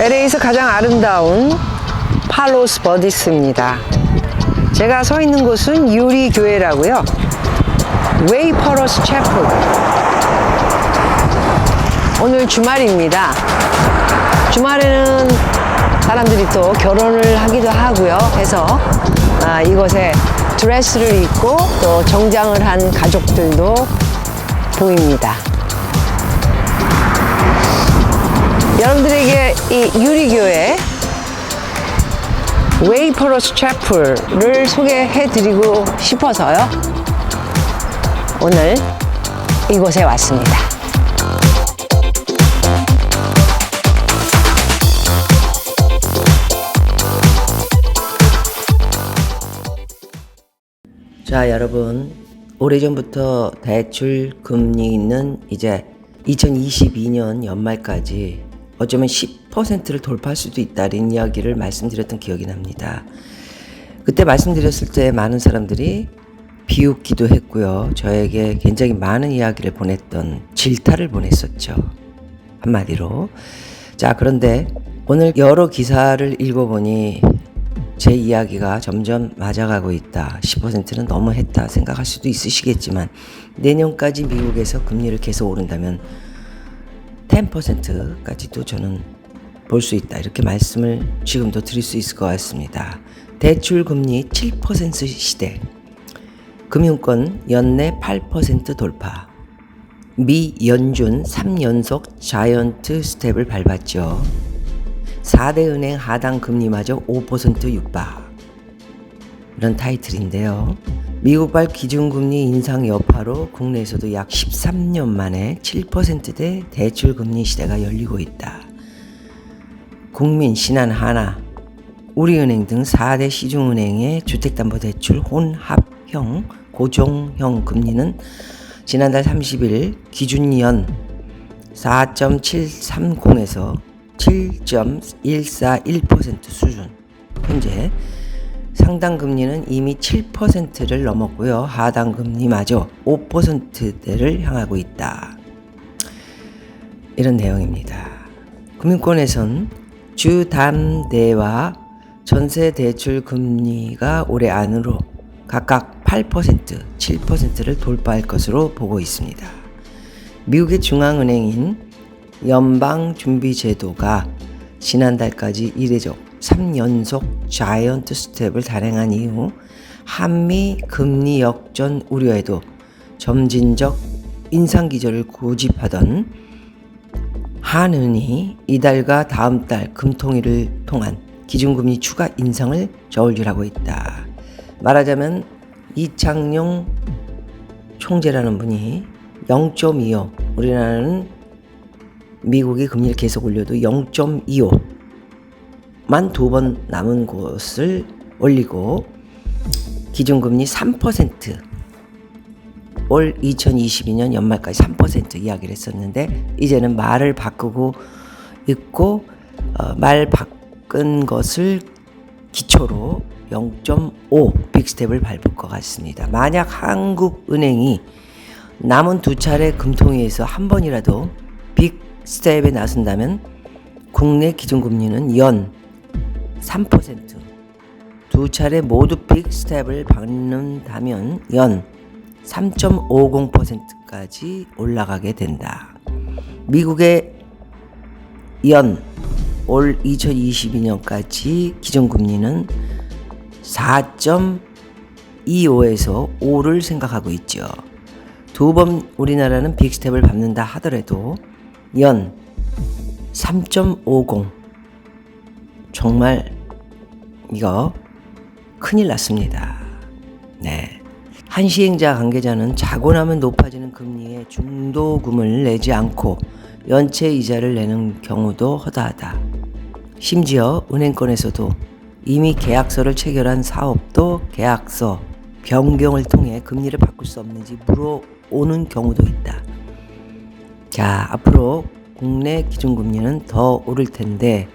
LA에서 가장 아름다운 팔로스 버디스입니다. 제가 서 있는 곳은 유리 교회라고요. 웨이퍼러스 채플. 오늘 주말입니다. 주말에는 사람들이 또 결혼을 하기도 하고요. 해서 아, 이곳에 드레스를 입고 또 정장을 한 가족들도 보입니다. 여러분들에게 이 유리교회 웨이퍼러스 채플을 소개해 드리고 싶어서요. 오늘 이곳에 왔습니다. 자, 여러분. 오래전부터 대출 금리는 이제 2022년 연말까지 어쩌면 10%를 돌파할 수도 있다는 이야기를 말씀드렸던 기억이 납니다. 그때 말씀드렸을 때 많은 사람들이 비웃기도 했고요. 저에게 굉장히 많은 이야기를 보냈던 질타를 보냈었죠. 한마디로. 자, 그런데 오늘 여러 기사를 읽어보니 제 이야기가 점점 맞아가고 있다. 10%는 너무 했다 생각할 수도 있으시겠지만 내년까지 미국에서 금리를 계속 오른다면 10%까지도 저는 볼 수 있다. 이렇게 말씀을 지금도 드릴 수 있을 것 같습니다. 대출 금리 7% 시대. 금융권 연내 8% 돌파. 미 연준 3연속 자이언트 스텝을 밟았죠. 4대 은행 하단 금리마저 5% 육박. 이런 타이틀인데요. 미국발 기준금리 인상 여파로 국내에서도 약 13년 만에 7%대 대출 금리 시대가 열리고 있다. 국민, 신한, 하나, 우리은행 등 4대 시중은행의 주택담보대출 혼합형 고정형 금리는 지난달 30일 기준연 4.730에서 7.141% 수준. 현재 상당 금리는 이미 7%를 넘었고요. 하단 금리마저 5%대를 향하고 있다. 이런 내용입니다. 금융권에선 주담대와 전세 대출 금리가 올해 안으로 각각 8%, 7%를 돌파할 것으로 보고 있습니다. 미국의 중앙은행인 연방준비제도가 지난달까지 이례적 3연속 자이언트 스텝을 단행한 이후 한미 금리 역전 우려에도 점진적 인상 기조를 고집하던 한은이 이달과 다음 달 금통일을 통한 기준금리 추가 인상을 저울질하고 있다. 말하자면 이창용 총재라는 분이 0.25 우리나라는 미국이 금리를 계속 올려도 0.25 만 두 번 남은 곳을 올리고 기준금리 3%올 2022년 연말까지 3% 이야기를 했었는데 이제는 말을 바꾸고 있고 어, 말 바꾼 것을 기초로 0.5 빅스텝을 밟을 것 같습니다. 만약 한국은행이 남은 두 차례 금통위에서 한 번이라도 빅스텝에 나선다면 국내 기준금리는 연 3%두 차례 모두 빅 스텝을 밟는다면 연 3.50%까지 올라가게 된다. 미국의 연 올 2022년까지 기준금리는 4.25에서 5를 생각하고 있죠. 두 번 우리나라는 빅스텝을 밟는다 하더라도 연 3.50 정말 이거 큰일 났습니다. 네. 한 시행자 관계자는 자고 나면 높아지는 금리에 중도금을 내지 않고 연체 이자를 내는 경우도 허다하다. 심지어 은행권에서도 이미 계약서를 체결한 사업도 계약서 변경을 통해 금리를 바꿀 수 없는지 물어오는 경우도 있다. 자, 앞으로 국내 기준금리는 더 오를 텐데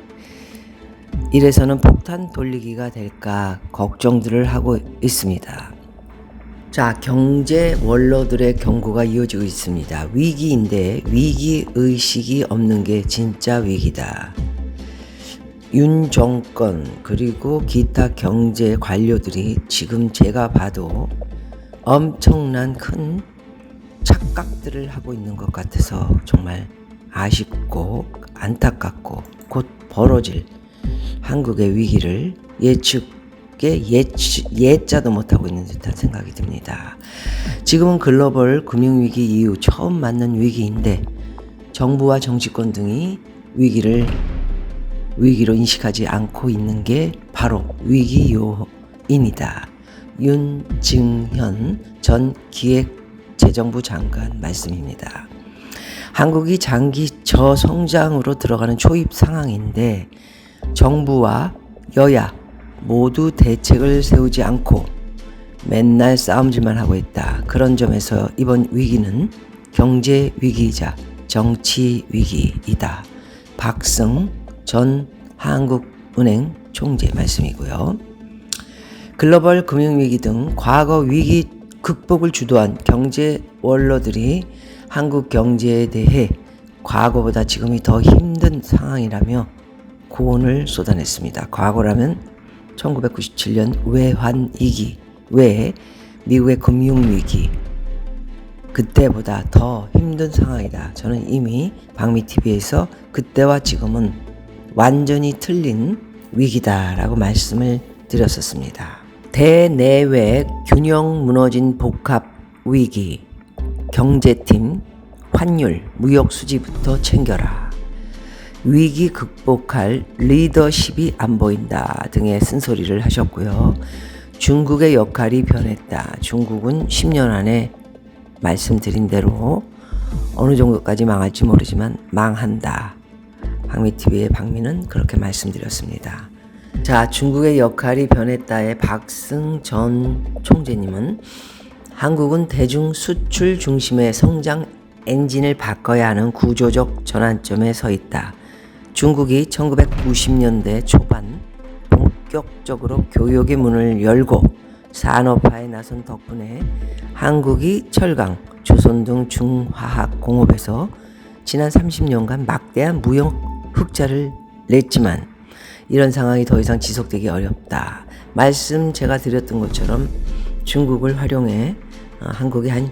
이래서는 폭탄 돌리기가 될까 걱정들을 하고 있습니다. 자, 경제 원로들의 경고가 이어지고 있습니다. 위기인데 위기 의식이 없는 게 진짜 위기다. 윤 정권 그리고 기타 경제 관료들이 지금 제가 봐도 엄청난 큰 착각들을 하고 있는 것 같아서 정말 아쉽고 안타깝고 곧 벌어질 한국의 위기를 예측에 예치, 예자도 못하고 있는 듯한 생각이 듭니다. 지금은 글로벌 금융위기 이후 처음 맞는 위기인데 정부와 정치권 등이 위기를 위기로 인식하지 않고 있는 게 바로 위기 요인이다. 윤증현 전 기획재정부 장관 말씀입니다. 한국이 장기 저성장으로 들어가는 초입 상황인데 정부와 여야 모두 대책을 세우지 않고 맨날 싸움질만 하고 있다. 그런 점에서 이번 위기는 경제 위기이자 정치 위기이다. 박승 전 한국은행 총재 말씀이고요. 글로벌 금융위기 등 과거 위기 극복을 주도한 경제 원로들이 한국 경제에 대해 과거보다 지금이 더 힘든 상황이라며 고언을 쏟아냈습니다. 과거라면 1997년 외환 위기 외에 미국의 금융 위기 그때보다 더 힘든 상황이다. 저는 이미 박미TV에서 그때와 지금은 완전히 틀린 위기다라고 말씀을 드렸었습니다. 대내외 균형 무너진 복합 위기, 경제팀, 환율, 무역 수지부터 챙겨라. 위기 극복할 리더십이 안 보인다 등의 쓴소리를 하셨고요. 중국의 역할이 변했다. 중국은 10년 안에 말씀드린 대로 어느 정도까지 망할지 모르지만 망한다. 박미TV의 박미는 그렇게 말씀드렸습니다. 자, 중국의 역할이 변했다의 박승 전 총재님은 한국은 대중 수출 중심의 성장 엔진을 바꿔야 하는 구조적 전환점에 서 있다. 중국이 1990년대 초반 본격적으로 교육의 문을 열고 산업화에 나선 덕분에 한국이 철강, 조선 등 중화학 공업에서 지난 30년간 막대한 무역 흑자를 냈지만 이런 상황이 더 이상 지속되기 어렵다. 말씀 제가 드렸던 것처럼 중국을 활용해 어, 한국이 한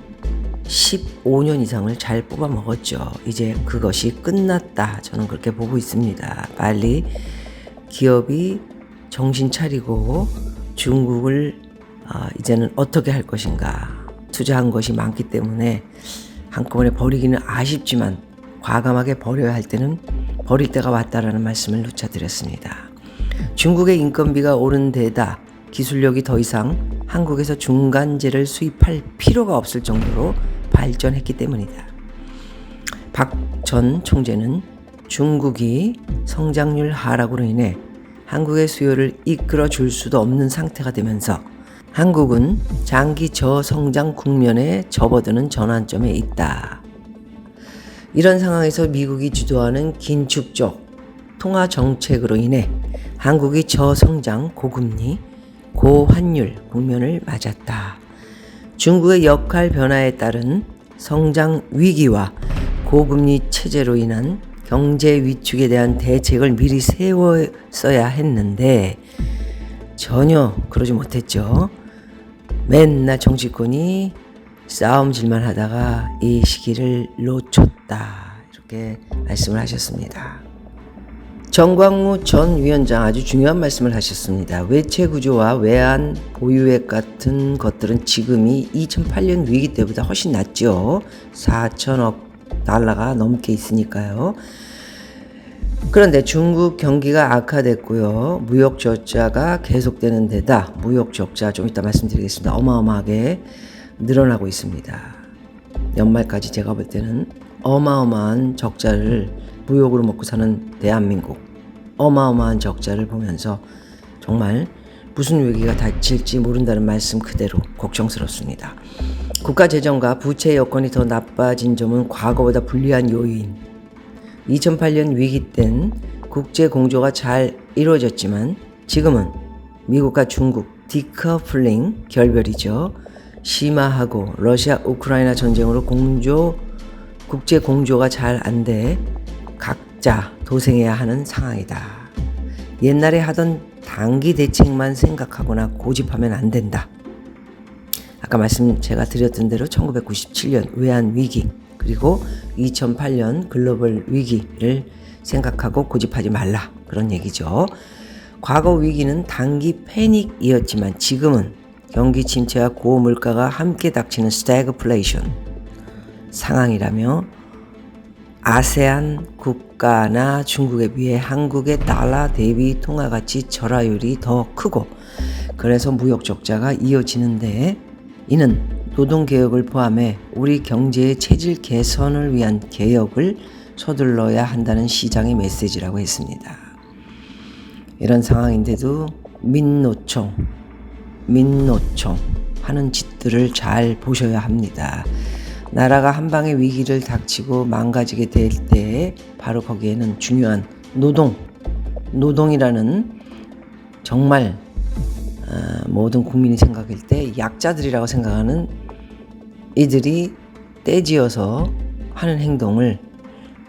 15년 이상을 잘 뽑아 먹었죠. 이제 그것이 끝났다. 저는 그렇게 보고 있습니다. 빨리 기업이 정신 차리고 중국을 어, 이제는 어떻게 할 것인가. 투자한 것이 많기 때문에 한꺼번에 버리기는 아쉽지만 과감하게 버려야 할 때는 버릴 때가 왔다라는 말씀을 누차 드렸습니다. 중국의 인건비가 오른 데다 기술력이 더 이상 한국에서 중간재를 수입할 필요가 없을 정도로 발전했기 때문이다. 박 전 총재는 중국이 성장률 하락으로 인해 한국의 수요를 이끌어 줄 수도 없는 상태가 되면서 한국은 장기 저성장 국면에 접어드는 전환점에 있다. 이런 상황에서 미국이 주도하는 긴축적 통화 정책으로 인해 한국이 저성장, 고금리, 고환율 국면을 맞았다. 중국의 역할 변화에 따른 성장 위기와 고금리 체제로 인한 경제 위축에 대한 대책을 미리 세웠어야 했는데 전혀 그러지 못했죠. 맨날 정치권이 싸움질만 하다가 이 시기를 놓쳤다. 이렇게 말씀을 하셨습니다. 정광우 전 위원장 아주 중요한 말씀을 하셨습니다. 외채 구조와 외환 보유액 같은 것들은 지금이 2008년 위기 때보다 훨씬 낫죠. 4천억 달러가 넘게 있으니까요. 그런데 중국 경기가 악화됐고요. 무역 적자가 계속되는 데다 무역 적자 좀 이따 말씀드리겠습니다. 어마어마하게 늘어나고 있습니다. 연말까지 제가 볼 때는 어마어마한 적자를 무역으로 먹고 사는 대한민국 어마어마한 적자를 보면서 정말 무슨 위기가 닥칠지 모른다는 말씀 그대로 걱정스럽습니다. 국가 재정과 부채 여건이 더 나빠진 점은 과거보다 불리한 요인. 2008년 위기 땐 국제 공조가 잘 이루어졌지만 지금은 미국과 중국 디커플링 결별이죠. 심화하고 러시아 우크라이나 전쟁으로 공조 국제 공조가 잘 안 돼 각자 도생해야 하는 상황이다. 옛날에 하던 단기 대책만 생각하거나 고집하면 안 된다. 아까 말씀 제가 드렸던 대로 1997년 외환 위기 그리고 2008년 글로벌 위기를 생각하고 고집하지 말라 그런 얘기죠. 과거 위기는 단기 패닉이었지만 지금은 경기 침체와 고물가가 함께 닥치는 스태그플레이션 상황이라며 아세안 국가나 중국에 비해 한국의 달러 대비 통화 가치 절하율이 더 크고 그래서 무역 적자가 이어지는데 이는 노동 개혁을 포함해 우리 경제의 체질 개선을 위한 개혁을 서둘러야 한다는 시장의 메시지라고 했습니다. 이런 상황인데도 민노총, 민노총 하는 짓들을 잘 보셔야 합니다. 나라가 한 방의 위기를 닥치고 망가지게 될 때 바로 거기에는 중요한 노동, 노동이라는 정말 어, 모든 국민이 생각할 때 약자들이라고 생각하는 이들이 떼지어서 하는 행동을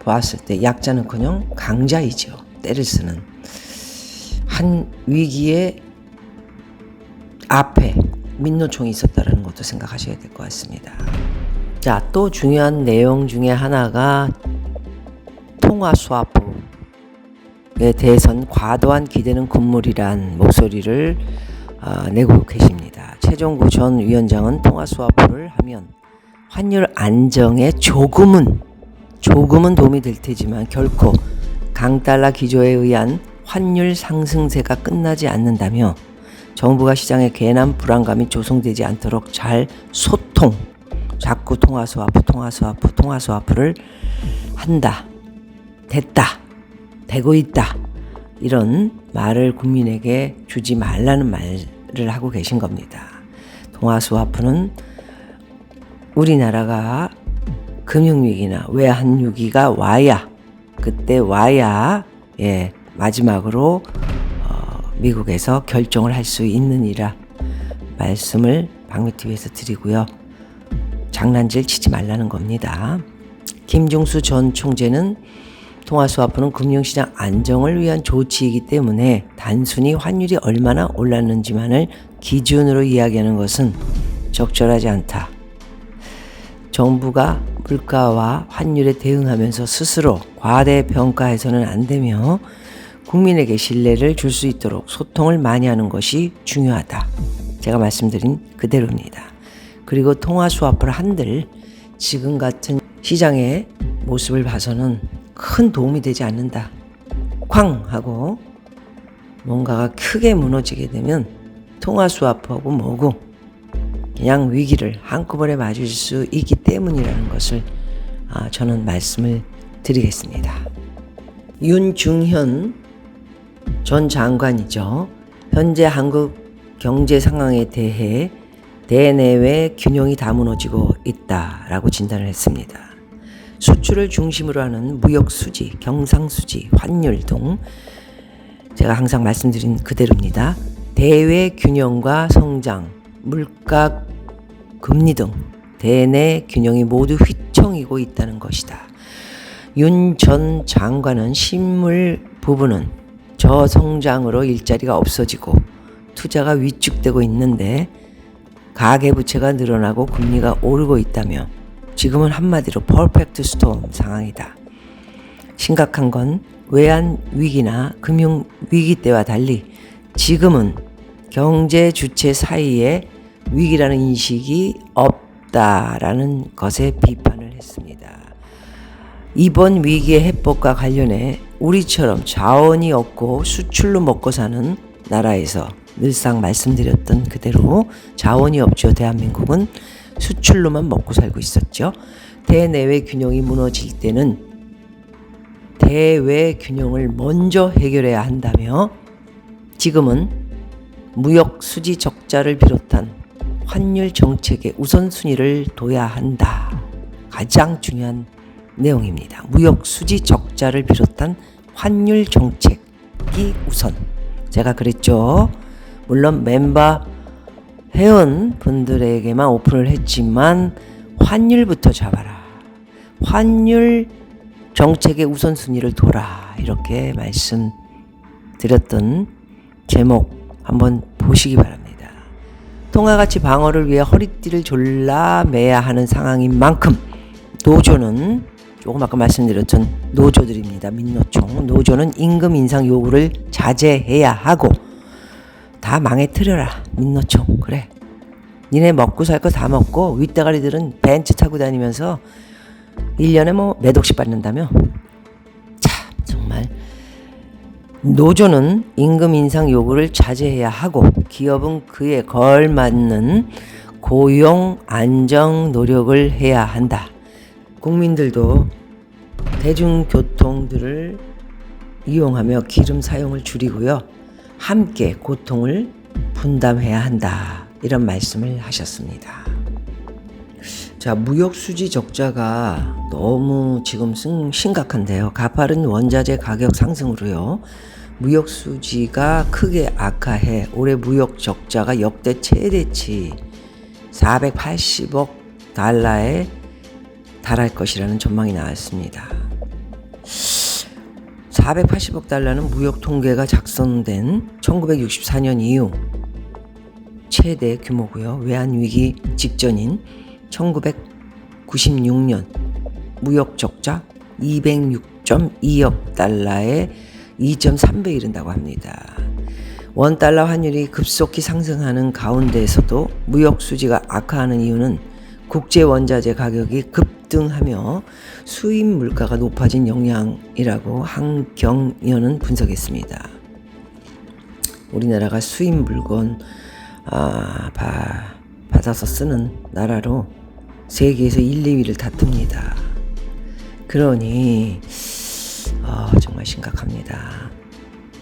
보았을 때 약자는커녕 강자이죠. 때를 쓰는 한 위기의 앞에 민노총이 있었다는 것도 생각하셔야 될 것 같습니다. 자, 또 중요한 내용 중에 하나가 통화 스와프에 대해선 과도한 기대는 금물이란 목소리를 어, 내고 계십니다. 최종구 전 위원장은 통화 스와프를 하면 환율 안정에 조금은 조금은 도움이 될 테지만 결코 강달러 기조에 의한 환율 상승세가 끝나지 않는다며 정부가 시장에 괜한 불안감이 조성되지 않도록 잘 소통 자꾸 통화 스와프, 통화 스와프, 통화 스와프를 한다. 됐다. 되고 있다. 이런 말을 국민에게 주지 말라는 말을 하고 계신 겁니다. 스와프는 우리나라가 금융위기나 외환위기가 와야 그때 와야 예 마지막으로 어, 미국에서 결정을 할 수 있느니라 말씀을 박미TV에서 드리고요. 장난질 치지 말라는 겁니다. 김종수 전 총재는 통화스와프는 금융시장 안정을 위한 조치이기 때문에 단순히 환율이 얼마나 올랐는지만을 기준으로 이야기하는 것은 적절하지 않다. 정부가 물가와 환율에 대응하면서 스스로 과대평가해서는 안 되며 국민에게 신뢰를 줄 수 있도록 소통을 많이 하는 것이 중요하다. 제가 말씀드린 그대로입니다. 그리고 통화 수화프를 한들 지금 같은 시장의 모습을 봐서는 큰 도움이 되지 않는다. 쾅 하고 뭔가가 크게 무너지게 되면 통화 수화프하고 뭐고 그냥 위기를 한꺼번에 맞으실 수 있기 때문이라는 것을 아, 저는 말씀을 드리겠습니다. 윤중현 전 장관이죠. 현재 한국 경제 상황에 대해 대내외 균형이 다 무너지고 있다라고 진단을 했습니다. 수출을 중심으로 하는 무역 수지, 경상 수지, 환율 등 제가 항상 말씀드린 그대로입니다. 대외 균형과 성장, 물가, 금리 등 대내 균형이 모두 휘청이고 있다는 것이다. 윤 전 장관은 실물 부분은 저성장으로 일자리가 없어지고 투자가 위축되고 있는데 가계 부채가 늘어나고 금리가 오르고 있다며 지금은 한마디로 퍼펙트 스톰 상황이다. 심각한 건 외환 위기나 금융 위기 때와 달리 지금은 경제 주체 사이에 위기라는 인식이 없다라는 것에 비판을 했습니다. 이번 위기의 해법과 관련해 우리처럼 자원이 없고 수출로 먹고 사는 나라에서 늘상 말씀드렸던 그대로 자원이 없죠. 대한민국은 수출로만 먹고 살고 있었죠. 대내외 균형이 무너질 때는 대외 균형을 먼저 해결해야 한다며 지금은 무역 수지 적자를 비롯한 환율 정책의 우선순위를 둬야 한다. 가장 중요한 내용입니다. 무역 수지 적자를 비롯한 환율 정책이 우선. 제가 그랬죠. 물론 멤버 회원 분들에게만 오픈을 했지만 환율부터 잡아라. 환율 정책의 우선순위를 둬라. 이렇게 말씀 드렸던 제목 한번 보시기 바랍니다. 통화가치 방어를 위해 허리띠를 졸라 매야 하는 상황인 만큼 노조는 조금 아까 말씀드렸던 노조들입니다. 민노총 노조는 임금 인상 요구를 자제해야 하고 다 망해 틀어라 민노총 그래 니네 먹고 살 거 다 먹고 윗대가리들은 벤츠 타고 다니면서 1년에 뭐몇 억씩 받는다며 참 정말 노조는 임금 인상 요구를 자제해야 하고 기업은 그에 걸맞는 고용 안정 노력을 해야 한다. 국민들도 대중교통들을 이용하며 기름 사용을 줄이고요. 함께 고통을 분담해야 한다. 이런 말씀을 하셨습니다. 자, 무역 수지 적자가 너무 지금 승- 심각한데요. 가파른 원자재 가격 상승으로요. 무역 수지가 크게 악화해 올해 무역 적자가 역대 최대치 480억 달러에 달할 것이라는 전망이 나왔습니다. 480억 달러는 무역 통계가 작성된 1964년 이후 최대 규모고요. 외환 위기 직전인 1996년 무역 적자 206.2억 달러에 2.3배 이른다고 합니다. 원 달러 환율이 급속히 상승하는 가운데에서도 무역 수지가 악화하는 이유는 국제 원자재 가격이 급 등하며 수입 물가가 높아진 영향이라고 한경연은 분석했습니다. 우리나라가 수입 물건 아, 바, 받아서 쓰는 나라로 세계에서 1, 2위를 다툽니다. 그러니 아, 정말 심각합니다.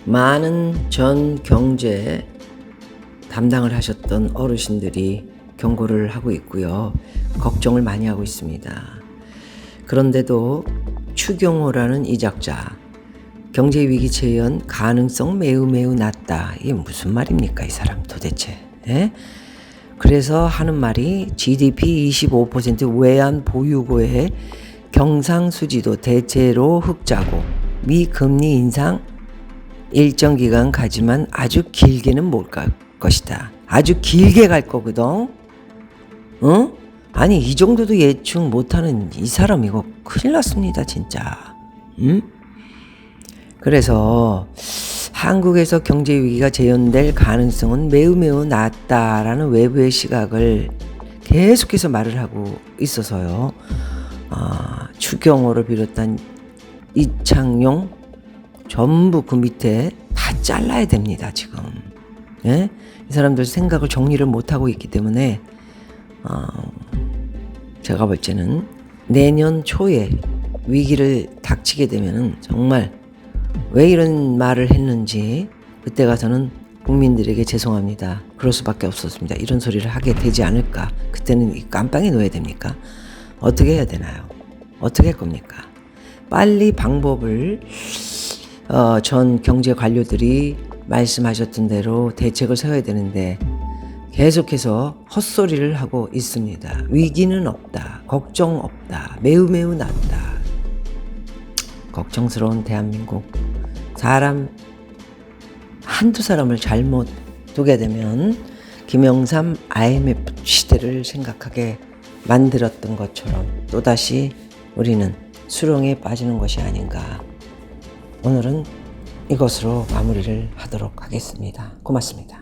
많은 전 경제 담당을 하셨던 어르신들이 경고를 하고 있고요. 걱정을 많이 하고 있습니다. 그런데도 추경호라는 이 작자 경제 위기 재현 가능성 매우 매우 낮다. 이게 무슨 말입니까, 이 사람 도대체? 예? 그래서 하는 말이 GDP 25% 외환 보유고에 경상수지도 대체로 흑자고 미금리 인상 일정 기간 가지만 아주 길게는 못 갈 것이다. 아주 길게 갈 거거든. 응? 아니 이 정도도 예측 못하는 이 사람 이거 큰일 났습니다 진짜. 응? 그래서 한국에서 경제 위기가 재현될 가능성은 매우 매우 낮다라는 외부의 시각을 계속해서 말을 하고 있어서요. 아, 추경호를 비롯한 이창용 전부 그 밑에 다 잘라야 됩니다 지금. 예? 이 사람들 생각을 정리를 못 하고 있기 때문에 어, 제가 볼 때는 내년 초에 위기를 닥치게 되면은 정말 왜 이런 말을 했는지 그때 가서는 국민들에게 죄송합니다. 그럴 수밖에 없었습니다. 이런 소리를 하게 되지 않을까. 그때는 이 깜빵에 놓아야 됩니까? 어떻게 해야 되나요? 어떻게 할 겁니까? 빨리 방법을 어, 전 경제 관료들이 말씀하셨던 대로 대책을 세워야 되는데 계속해서 헛소리를 하고 있습니다. 위기는 없다. 걱정 없다. 매우 매우 낮다. 걱정스러운 대한민국. 사람 한두 사람을 잘못 두게 되면 김영삼 IMF 시대를 생각하게 만들었던 것처럼 또다시 우리는 수렁에 빠지는 것이 아닌가. 오늘은 이것으로 마무리를 하도록 하겠습니다. 고맙습니다.